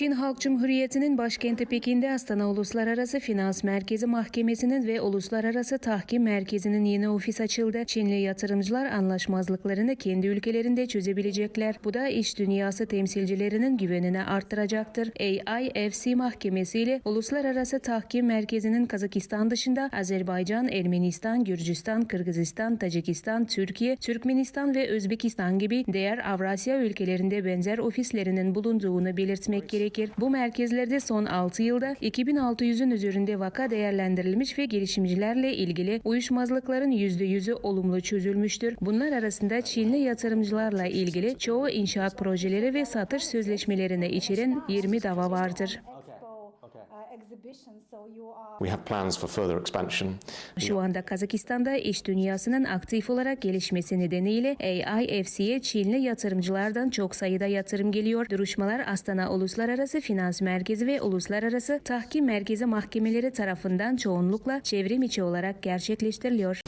Çin Halk Cumhuriyeti'nin başkenti Pekin'de Astana Uluslararası Finans Merkezi Mahkemesi'nin ve Uluslararası Tahkim Merkezi'nin yeni ofis açıldı. Çinli yatırımcılar anlaşmazlıklarını kendi ülkelerinde çözebilecekler. Bu da iş dünyası temsilcilerinin güvenini arttıracaktır. AIFC Mahkemesi ile Uluslararası Tahkim Merkezi'nin Kazakistan dışında Azerbaycan, Ermenistan, Gürcistan, Kırgızistan, Tacikistan, Türkiye, Türkmenistan ve Özbekistan gibi diğer Avrasya ülkelerinde benzer ofislerinin bulunduğunu belirtmek gerekir. Bu merkezlerde son 6 yılda 2600'ün üzerinde vaka değerlendirilmiş ve girişimcilerle ilgili uyuşmazlıkların %100'ü olumlu çözülmüştür. Bunlar arasında Çinli yatırımcılarla ilgili çoğu inşaat projeleri ve satış sözleşmelerini içeren 20 dava vardır. We have plans for further expansion. Şu anda Kazakistan'da iş dünyasının aktif olarak gelişmesi nedeniyle AIFC'ye Çinli yatırımcılardan çok sayıda yatırım geliyor. Duruşmalar Astana Uluslararası Finans Merkezi ve Uluslararası Tahkim Merkezi mahkemeleri tarafından çoğunlukla çevrim içi olarak gerçekleştiriliyor.